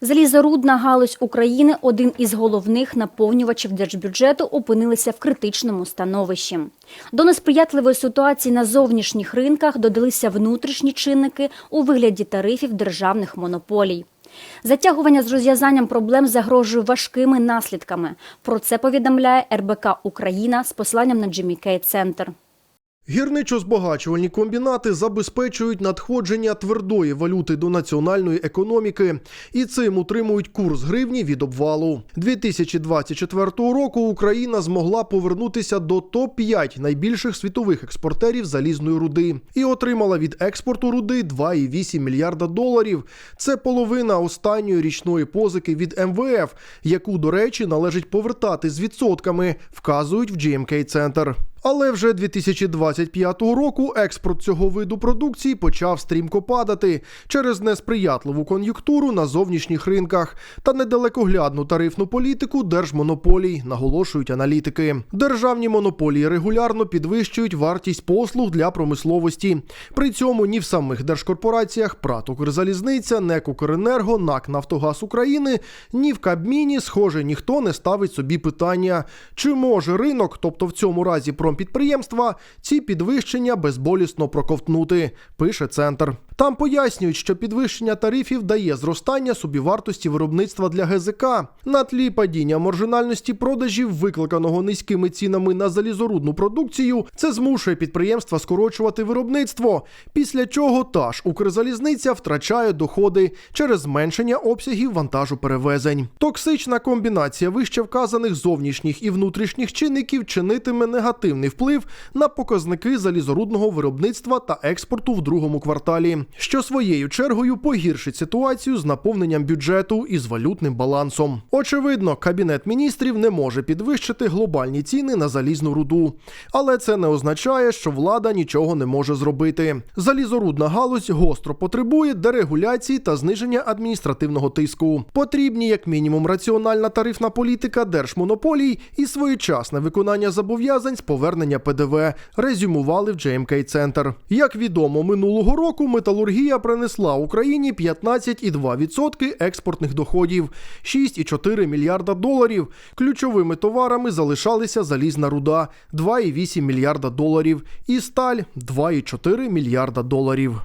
Залізорудна галузь України, один із головних наповнювачів держбюджету, опинилися в критичному становищі. До несприятливої ситуації на зовнішніх ринках додалися внутрішні чинники у вигляді тарифів державних монополій. Затягування з розв'язанням проблем загрожує важкими наслідками. Про це повідомляє РБК Україна з посиланням на GMK Центр. Гірничо-збагачувальні комбінати забезпечують надходження твердої валюти до національної економіки і цим утримують курс гривні від обвалу. 2024 року Україна змогла повернутися до топ-5 найбільших світових експортерів залізної руди і отримала від експорту руди 2,8 мільярда доларів. Це половина останньої річної позики від МВФ, яку, до речі, належить повертати з відсотками, вказують в GMK Центр. Але вже 2025 року експорт цього виду продукції почав стрімко падати через несприятливу кон'юнктуру на зовнішніх ринках та недалекоглядну тарифну політику держмонополій, наголошують аналітики. Державні монополії регулярно підвищують вартість послуг для промисловості. При цьому ні в самих держкорпораціях ПРАТ «Укрзалізниця», НЕК «Укренерго», НАК «Нафтогаз України», ні в Кабміні, схоже, ніхто не ставить собі питання, чи може ринок, тобто в цьому разі промпідприємства, ці підвищення безболісно проковтнути, пише центр. Там пояснюють, що підвищення тарифів дає зростання собівартості виробництва для ГЗК. На тлі падіння маржинальності продажів, викликаного низькими цінами на залізорудну продукцію, це змушує підприємства скорочувати виробництво. Після чого та ж Укрзалізниця втрачає доходи через зменшення обсягів вантажу перевезень. Токсична комбінація вище вказаних зовнішніх і внутрішніх чинників чинитиме негативний вплив на показники залізорудного виробництва та експорту в другому кварталі що своєю чергою погіршить ситуацію з наповненням бюджету і з валютним балансом. Очевидно, кабінет міністрів не може підвищити глобальні ціни на залізну руду, але це не означає, що влада нічого не може зробити. Залізорудна галузь гостро потребує дерегуляції та зниження адміністративного тиску. Потрібні як мінімум раціональна тарифна політика держмонополій і своєчасне виконання зобов'язань з повернення ПДВ. Резюмували в JMK Центр. Як відомо, минулого року металургія принесла Україні 15,2% експортних доходів, 6,4 мільярда доларів. Ключовими товарами залишалися залізна руда 2,8 мільярда доларів і сталь 2,4 мільярда доларів.